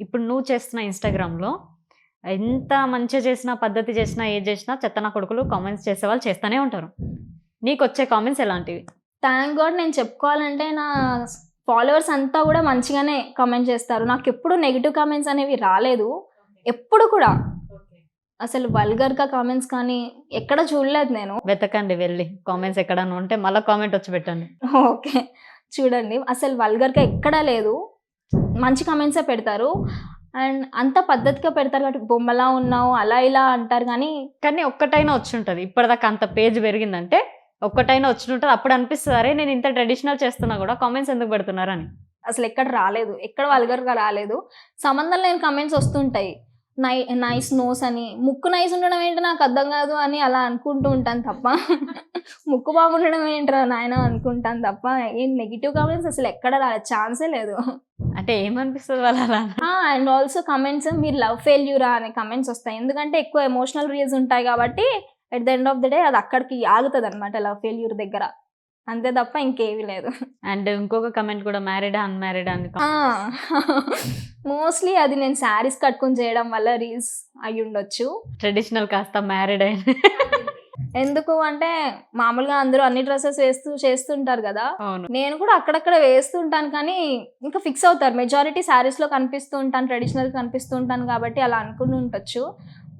ఇప్పుడు నువ్వు చేస్తున్న ఇన్స్టాగ్రామ్లో ఎంత మంచిగా చేసినా పద్ధతి చేసినా ఏది చేసినా చెత్తన కొడుకులు కామెంట్స్ చేసే వాళ్ళు చేస్తూనే ఉంటారు. నీకు వచ్చే కామెంట్స్ ఎలాంటివి? థ్యాంక్ గాడ్ నేను చెప్పుకోవాలంటే నా ఫాలోవర్స్ అంతా కూడా మంచిగానే కామెంట్ చేస్తారు. నాకు ఎప్పుడు నెగిటివ్ కామెంట్స్ అనేవి రాలేదు. ఎప్పుడు కూడా. అసలు వల్గర్గా కామెంట్స్ కానీ ఎక్కడ చూడలేదు నేను. వెతకండి వెళ్ళి. కామెంట్స్ ఎక్కడన్నా ఉంటే మళ్ళీ కామెంట్ వచ్చి పెట్టండి. ఓకే చూడండి. అసలు వల్గర్గా ఎక్కడా లేదు. మంచి కామెంట్సే పెడతారు. అండ్ అంత పద్ధతిగా పెడతారు కాబట్టి బొమ్మలా ఉన్నావు అలా ఇలా అంటారు కానీ కానీ ఒక్కటైనా వచ్చి ఉంటుంది ఇప్పటిదాకా అంత పేజ్ పెరిగిందంటే ఒక్కటైనా వచ్చి ఉంటుంది అప్పుడు అనిపిస్తుంది అరే నేను ఇంత ట్రెడిషనల్ చేస్తున్నా కూడా కామెంట్స్ ఎందుకు పెడుతున్నారని? అసలు ఎక్కడ రాలేదు. ఎక్కడ వల్గర్గా రాలేదు. సంబంధం లేని కమెంట్స్ వస్తుంటాయి. నై నైస్ నోస్ అని. ముక్కు నైస్ ఉండడం ఏంటి? నాకు అర్థం కాదు అని అలా అనుకుంటూ ఉంటాను తప్ప. ముక్కు బాగుండడం ఏంట్రా నాయన అనుకుంటాను తప్ప. ఏం నెగిటివ్ కామెంట్స్ అసలు ఎక్కడ రాలేదు ఛాన్సే లేదు. అంటే ఏమనిపిస్తుంది వాళ్ళు అలా? అండ్ ఆల్సో కమెంట్స్ మీరు లవ్ ఫెయిల్యూరా అనే కమెంట్స్ వస్తాయి. ఎందుకంటే ఎక్కువ ఎమోషనల్ రీల్స్ ఉంటాయి కాబట్టి at the end of the day అది అక్కడికి ఆగుతుంది అనమాట లవ్ ఫెయిల్యూర్ దగ్గర. అంతే తప్ప ఇంకేమీ లేదు. అండ్ ఇంకొక కమెంట్ కూడా మ్యారీడా అన్మ్యారీడా అని మోస్ట్లీ అది నేను శారీస్ కట్టుకొని చేయడం వల్ల రీల్స్ అయి ఉండొచ్చు. ట్రెడిషనల్ కాస్త మ్యారీడ్ అయిన ఎందుకు అంటే మామూలుగా అందరూ అన్ని డ్రెస్సెస్ వేస్తూ చేస్తుంటారు కదా. నేను కూడా అక్కడక్కడ వేస్తూ ఉంటాను కానీ ఇంకా ఫిక్స్ అవుతారు. మెజారిటీ శారీస్లో కనిపిస్తూ ఉంటాను ట్రెడిషనల్ కనిపిస్తూ ఉంటాను కాబట్టి అలా అనుకుని ఉండొచ్చు.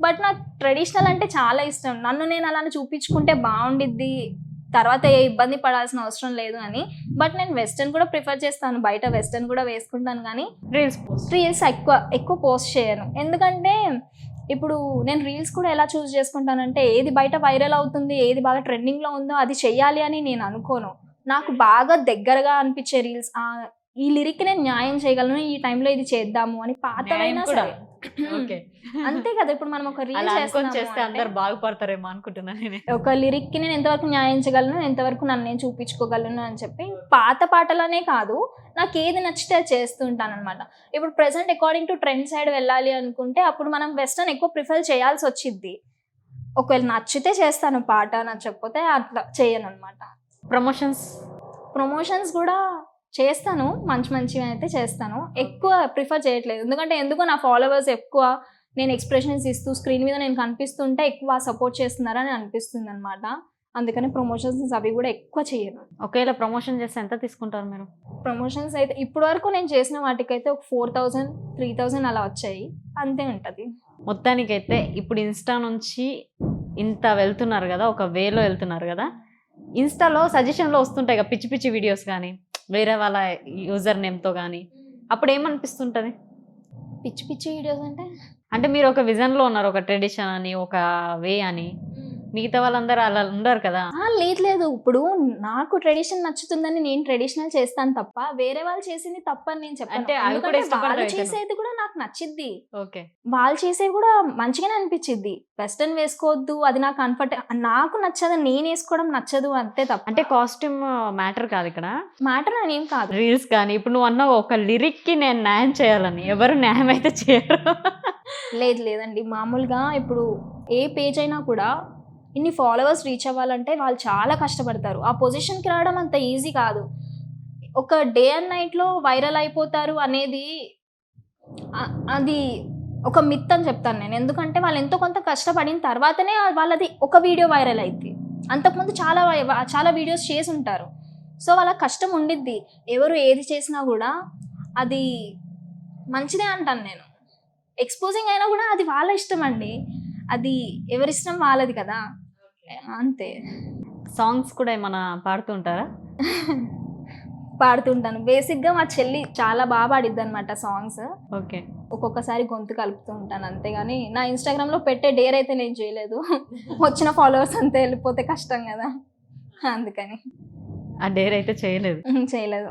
బట్ నాకు ట్రెడిషనల్ అంటే చాలా ఇష్టం. నన్ను నేను అలా చూపించుకుంటే బాగుండిద్ది తర్వాత ఏ ఇబ్బంది పడాల్సిన అవసరం లేదు అని. బట్ నేను వెస్టర్న్ కూడా ప్రిఫర్ చేస్తాను. బయట వెస్టర్న్ కూడా వేసుకుంటాను కానీ రీల్స్ రీల్స్ ఎక్కువ ఎక్కువ పోస్ట్ చేయను. ఎందుకంటే ఇప్పుడు నేను రీల్స్ కూడా ఎలా చూస్ చేసుకుంటానంటే ఏది బయట వైరల్ అవుతుంది ఏది బాగా ట్రెండింగ్లో ఉందో అది చెయ్యాలి అని నేను అనుకోను. నాకు బాగా దగ్గరగా అనిపించే రీల్స్ ఈ లిరిక్ నేను న్యాయం చేయగలను ఈ టైంలో ఇది చేద్దాము అని పాతవైనా. సరే. ఓకే. అంతే కదా ఇప్పుడు మనం ఒక రీల్ చేస్తే అందరు బాగుపడతారేమో అనుకుంటున్నా నేను. ఒక లిరిక్కి నేను ఎంతవరకు న్యాయం చేయగలను ఎంతవరకు నన్ను నేను చూపించుకోగలను అని చెప్పి పాత పాటలనే కాదు నాకు ఏది నచ్చితే అది చేస్తుంటాను అనమాట ఇప్పుడు present according to trend side వెళ్ళాలి అనుకుంటే అప్పుడు మనం వెస్టర్న్ ఎక్కువ ప్రిఫర్ చేయాల్సి వచ్చింది ఒకవేళ నచ్చితే చేస్తాను పాట నచ్చకపోతే అట్లా చేయను అనమాట ప్రమోషన్స్ ప్రమోషన్స్ కూడా చేస్తాను మంచి మంచిగా అయితే చేస్తాను. ఎక్కువ ప్రిఫర్ చేయట్లేదు. ఎందుకంటే ఎందుకో నా ఫాలోవర్స్ ఎక్కువ నేను ఎక్స్ప్రెషన్స్ ఇస్తూ స్క్రీన్ మీద నేను కనిపిస్తుంటే ఎక్కువ సపోర్ట్ చేస్తున్నారని అనిపిస్తుంది అనమాట అందుకని ప్రమోషన్స్ అవి కూడా ఎక్కువ చేయను. ఒకవేళ ప్రమోషన్ చేస్తే ఎంత తీసుకుంటారు మీరు? ప్రమోషన్స్ అయితే ఇప్పటి వరకు నేను చేసిన వాటికైతే ఒక ఫోర్ థౌజండ్ త్రీ థౌజండ్ అలా వచ్చాయి. అంతే ఉంటుంది. మొత్తానికైతే ఇప్పుడు ఇన్స్టా నుంచి ఇంత వెళ్తున్నారు కదా ఒక వేలో వెళ్తున్నారు కదా ఇన్స్టాలో సజెషన్లో వస్తుంటాయి కదా పిచ్చి పిచ్చి వీడియోస్ కానీ. వేరే వాళ్ళ యూజర్ నేమ్తో కానీ అప్పుడు ఏమనిపిస్తుంటుంది పిచ్చి పిచ్చి వీడియోస్ అంటే? అంటే మీరు ఒక విజన్లో ఉన్నారు ఒక ట్రెడిషన్ అని ఒక వే అని. మిగతా వాళ్ళందరూ అలా ఉండరు కదా. లేదు లేదు. ఇప్పుడు నాకు ట్రెడిషన్ నచ్చుతుందని నేను ట్రెడిషనల్ చేస్తాను తప్ప వేరే వాళ్ళు చేసింది తప్పని నేను చెప్పాను. అంటే అవి కూడా ఇష్టపడరు వాళ్ళు చేసేది కూడా నాకు నచ్చిద్ది. ఓకే. వాళ్ళు చేసేవి కూడా మంచిగానే అనిపించిద్ది. వెస్టర్న్ వేసుకోవద్దు అది నాకు కంఫర్ట్ నాకు నచ్చదు నేను వేసుకోవడం నచ్చదు అంతే తప్ప. అంటే కాస్ట్యూమ్ మ్యాటర్ కాదు ఇక్కడ? మ్యాటర్ అని ఏం కాదు. రీల్స్ కానీ ఇప్పుడు నువ్వు అన్నావు ఒక లిరిక్కి నేను న్యాయం చేయాలని ఎవరు న్యాయం అయితే చేయరు. లేదు లేదండి. మామూలుగా ఇప్పుడు ఏ పేజ్ అయినా కూడా ఇన్ని ఫాలోవర్స్ రీచ్ అవ్వాలంటే వాళ్ళు చాలా కష్టపడతారు. ఆ పొజిషన్కి రావడం అంత ఈజీ కాదు. ఒక డే అండ్ నైట్లో వైరల్ అయిపోతారు అనేది అది ఒక మిత్ అని చెప్తాను నేను. ఎందుకంటే వాళ్ళు ఎంతో కొంత కష్టపడిన తర్వాతనే వాళ్ళది ఒక వీడియో వైరల్ అయింది అంతకుముందు చాలా వై- చాలా వీడియోస్ చేసి ఉంటారు. సో వాళ్ళ కష్టం ఉండిద్ది. ఎవరు ఏది చేసినా కూడా అది మంచిదే అంటాను నేను. ఎక్స్పోజింగ్ అయినా కూడా అది వాళ్ళ ఇష్టం అండి. అది ఎవరిష్టం వాళ్ళది కదా. అంతే. సాంగ్స్ కూడా ఏమైనా పాడుతుంటారా? పాడుతుంటాను. బేసిక్గా మా చెల్లి చాలా బాగా పాడిద్ది అనమాట సాంగ్స్. ఓకే. ఒక్కొక్కసారి గొంతు కలుపుతూ ఉంటాను అంతేగాని నా ఇన్స్టాగ్రామ్లో పెట్టే డేర్ అయితే నేను చేయలేదు. వచ్చిన ఫాలోవర్స్ అంతా వెళ్ళిపోతే కష్టం కదా. అందుకని. ఆ డేర్ అయితే చేయలేదు. చేయలేదు.